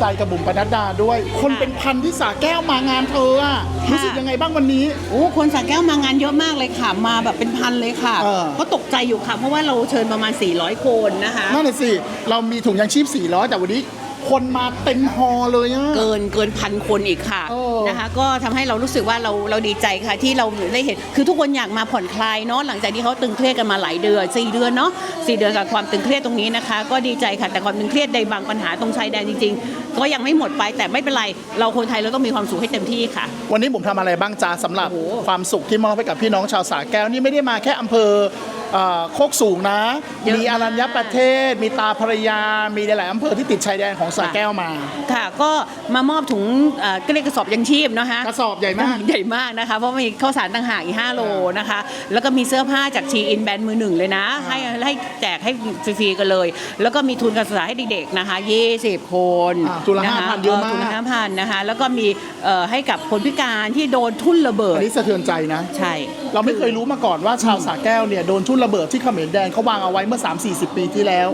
ใจกับบุ๋มปนัดดาด้วย คนเป็นพันที่สาแก้วมางานเธออะรู้สึกยังไงบ้างวันนี้ โอ้คนสระแก้วมางานเยอะมากเลยค่ะ มาแบบเป็นพันเลยค่ะ เออ ก็ตกใจอยู่ค่ะ เพราะว่าเราเชิญประมาณ 400 คนนะคะ นั่นน่ะสิเรามีถุงยางชีพ400แต่วันนี้ คนมาเต็มฮอลเลยอะ เกินเกินพันคนอีกค่ะโอ้นะคะก็ทำให้เรารู้สึกว่าเราเราดีใจค่ะที่เราได้เห็นคือทุกคนอยากมาผ่อนคลายเนาะหลังจากที่เขาตึงเครียดกันมาหลายเดือนสี่เดือนเนาะสี่เดือนกับความตึงเครียดตรงนี้นะคะ ก็ดีใจค่ะแต่ความตึงเครียดในบางปัญหาตรงชายแดนจริง ก็ยังไม่หมดไปแต่ไม่เป็นไร เราคนไทยเราต้องมีความสุขให้เต็มที่ค่ะ วันนี้ผมทำอะไรบ้างจ้าสำหรับโอ้โห ความสุขที่มอบให้กับพี่น้องชาวสาแก้วนี่ไม่ได้มาแค่อำเภอเอ่อโคกสูงนะ เยอะมากมีอารัญญประเทศ มีตาภรรยา มีหลายๆอำเภอที่ติดชายแดนของสาแก้วมา ค่ะ ก็มามอบถุงเอ่อก็เรียกกระสอบยังชีพนะคะ กระสอบใหญ่มาก ใหญ่มากนะคะ เพราะมีข้าวสารต่างหากอีก 5 โลนะคะ แล้วก็มีเสื้อผ้าจากชีอินแบรนด์มือหนึ่งเลยนะ ให้ให้แจกให้ฟรีๆกันเลย แล้วก็มีทุนการศึกษาให้เด็กๆนะคะ20คนอ่าทุนละค5,000เยอะมาก ทุนละ5,000นะคะ แล้วก็มีเอ่อให้กับคนพิการที่โดนทุ่นระเบิอัดนนี้สะเทือนใจนะ ใช่ เราไม่เคยรู้มาก่อนว่าชาวสาแก้วเนี่ยโดนทุ่นระเบิดที่เขมรแดนเขาวางเอาไว้เมื่อ 3-40 ปีที่แล้ว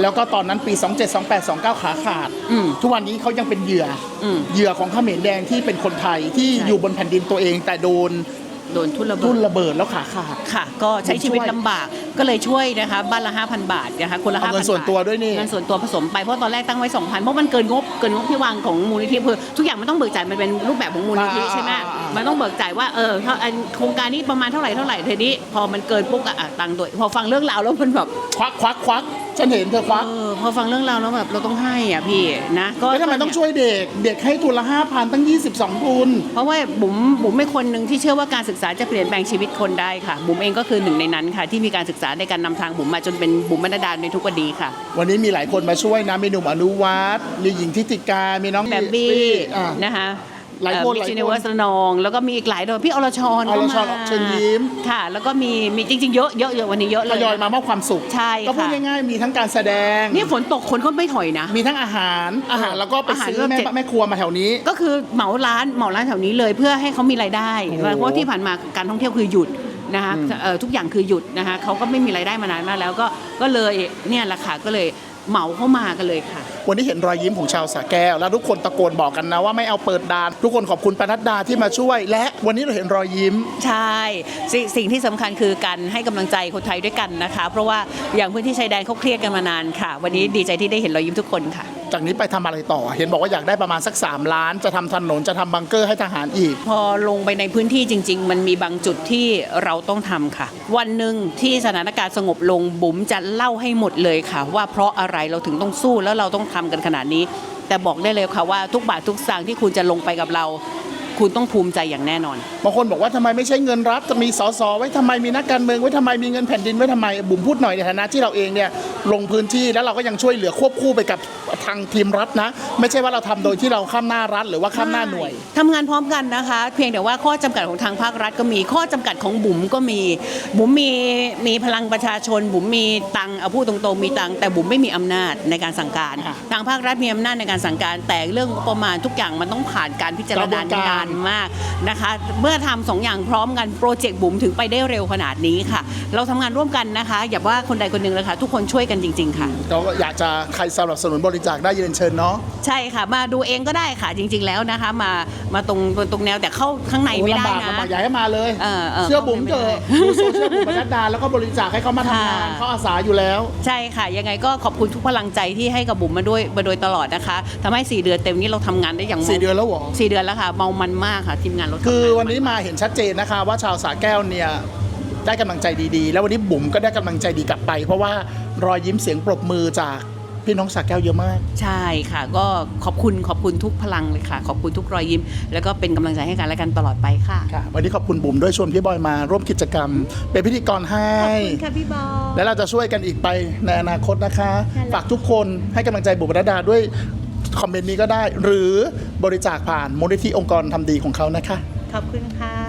แล้วก็ตอนนั้นปี 27 28 29 ขาขาด อืมทุกวันนี้เขายังเป็นเหยื่ออม เหยื่อของเขมรแดงที่เป็นคนไทยที่ใช่อยู่บนแผ่นดินตัวเอง แต่โดนโดนทุ่นระเบิทุ่ดนระเบิดแล้วขาขาด ค่ะ ก็ใช้ชีวิตช่วยลำบากก็เลยช่วยนะคะบ้านละ 5,000 บาทนะคะคนละเอา5,000เงินส่วนตัวด้วยนี่ เงินส่วนตัวผสมไปเพราะตอนแรกตั้งไว้2,000เพราะมันเกินงบเกินงบที่วางของมูลนิธิคือทุกอย่างมันต้องเบิกจ่ายมันเป็นรูปแบบของมูลนิธิอ่าใช่ไหมอ่าอ่า มัมันต้องเบิกจ่ายว่าเออถ้าอันโครงการนี้ประมาณเท่าไหร่เท่าไหร่ทีนี้ พอมันเกินปุ๊บอะอะตังค์ด้วยพอฟังเรื่องราวแล้วมันแบบควักควักควักฉันเห็นเธอควักเออพอฟังเรื่องราวแล้วแบบเราต้องให้อะพี่นะก็แล้วทำไมต้องช่วยเด็กเด็กให้ทุนละห้าพันตั้ง 22ทุนเพราะว่าบุ๋มบุ๋มเป็นคนหนึ่งที่เชื่อว่าการศึกษาจะเปลี่ยนแปลงชีวิตคนได้ค่ะบุ๋มเองก็คือหนึ่งในนั้นค่ะ ที่มีการศึกษาในการนำทางบุ๋มมาจนเป็นบุ๋มบรรดาในทุกวันนี้ค่ะ วันนี้มีหลายคนมาช่วยนะมีหนุ่มอนุวัฒน์มีหญิงทิติกามีน้องแบบบี้อะนะคะ หลายคนมิหลายคนจิเนเวอร์สนอง แล้วก็มีอีกหลายคนพี่อรชรก็อรมาชรเชิญยิ้ม ค่ะ แล้วก็มีมีจริง ๆ เยอะเยอะเยอะวันนี้เยอะทเลยยอยมามอบความสุขใช่ก็พูดค่ะ ง่ายๆ มีทั้งการแสดงนี่ฝนตกคนก็ไม่ถอยนะ มีทั้งอาหาร อาหารแล้วก็ไปอาหารซื้อเริ่มแม่เจ็ด แม่ครัวมาแถวนี้ ก็คือเหมาร้านเหมาร้านแถวนี้เลยเพื่อให้เขามีรายได้ โอ้โหเพราะที่ผ่านมาการท่องเที่ยวคือหยุดนะคะเอ่อทุกอย่างคือหยุดนะคะเขาก็ไม่มีรายได้มานานมากแล้วก็ก็เลยเนี่ยแหละค่ะก็เลย เหมาเข้ามากันเลยค่ะ วันนี้เห็นรอยยิ้มของชาวสระแก้ว แล้วทุกคนตะโกนบอกกันนะว่าไม่เอาเปิดดาน ทุกคนขอบคุณปนัดดาที่มาช่วย และวันนี้เราเห็นรอยยิ้ม ใช่สงสิ่งที่สำคัญคือการให้กำลังใจคนไทยด้วยกันนะคะ เพราะว่าอย่างพื้นที่ชายแดนเขาเครียดกันมานานค่ะ วันนี้ดีใจที่ได้เห็นรอยยิ้มทุกคนค่ะ จากนี้ไปทำอะไรต่อ เห็นบอกว่าอยากได้ประมาณสัก 3 ล้าน จะทำถนนจะทำบังเกอร์ให้ทหารอีก พอลงไปในพื้นที่จริง ๆ มันมีบางจุดที่เราต้องทำค่ะ วันหนึ่งที่สถานการณ์สงบลงบุ๋มจะเล่าให้หมดเลยค่ะ ว่าเพราะอะไรเราถึงต้องสู้แล้วเราต้องทำกันขนาดนี้ แต่บอกได้เลยค่ะว่าทุกบาททุกสตางค์ที่คุณจะลงไปกับเรา คุณต้องภูมิใจอย่างแน่นอน บางคนบอกว่าทำไมไม่ใช่เงินรัฐจะมีสสไว้ทำไมมีนักการเมืองไว้ทำไมมีเงินแผ่นดินไว้ทำไมบุ๋มพูดหน่อยในฐานะที่เราเองเนี่ยลงพื้นที่แล้วเราก็ยังช่วยเหลือควบคู่ไปกับทางทีมรัฐนะ ไม่ใช่ว่าเราทำโดยที่เราข้ามหน้ารัฐหรือว่าข้ามหน้าหน่วยทำงานพร้อมกันนะคะ เพียงแต่ว่าข้อจำกัดของทางภาครัฐก็มีข้อจำกัดของบุ๋มก็มีบุ๋มมีมีพลังประชาชน บุ๋มมีตังค์เอาพูดตรงๆมีตังค์แต่บุ๋มไม่มีอำนาจในการสั่งการค่ะทางภาครัฐมีอำนาจในการสั่งการ แต่เรื่องงบประมาณทุกอย่างมันต้องผ่านการพิจารกระบณาวนการนานมากนะคะ เมื่อทำสองอย่างพร้อมกันโปรเจกต์บุ๋มถึงไปได้เร็วขนาดนี้ค่ะ เราทำงานร่วมกันนะคะ อย่าว่าคนใดคนหนึ่งเลยค่ะ ทุกคนช่วยกันจริง ๆ ค่ะเราก็อยากจะใครสนับสนุนบริจาคได้เรียนเชิญเนาะ ใช่ค่ะ มาดูเองก็ได้ค่ะ จริง ๆ แล้วนะคะ มามาตรงตรงแนวแต่เข้าข้างในไม่ได้ลำบากนะ ลำบากอยากให้มาเลยเออเออเชื่อบุ๋มเถอะเข้าไปไม่ได้ดูโซเชียลบุ๋มปนัดดาแล้วก็บริจาคให้เขามาทำงานค่ะ เขาอาสาอยู่แล้ว ใช่ค่ะ ยังไงก็ขอบคุณทุกพลังใจที่ให้กับบุ๋มมาด้วยมาโดยตลอดนะคะทำให้ 4 เดือนเต็มนี้เราทำงานได้อย่างสี่เดือนแล้วเหรอ สี่เดือนแล้วค่ะเมามันมากค่ะทีมงานเราทำงคือวันนี้มาเห็นชัดเจนนะคะ ว่าชาวสาแก้วเนี่ยได้กำลังใจดีๆ แล้ววันนี้บุ๋มก็ได้กำลังใจดีกลับไป เพราะว่ารอยยิ้มเสียงปรบมือจากพี่น้องสาแก้วเยอะมาก ใช่ค่ะ ก็ขอบคุณขอบคุณทุกพลังเลยค่ะ ขอบคุณทุกรอยยิ้ม แล้วก็เป็นกำลังใจให้กันและกันตลอดไปค่ะค่ะ วันนี้ขอบคุณบุ๋มด้วยชวนพี่บอยมาร่วมกิจกรรม เป็นพิธีกรให้ ขอบคุณค่ะพี่บอลและเราจะช่วยกันอีกไปในอนาคตนะคะ ค่ะ ฝากทุกคนให้กำลังใจบุ๋มปนัดดาด้วยคอมเมนต์นี้ก็ได้ หรือ บริจาคผ่านมูลนิธิองค์กรทำดีของเขานะคะ ขอบคุณค่ะ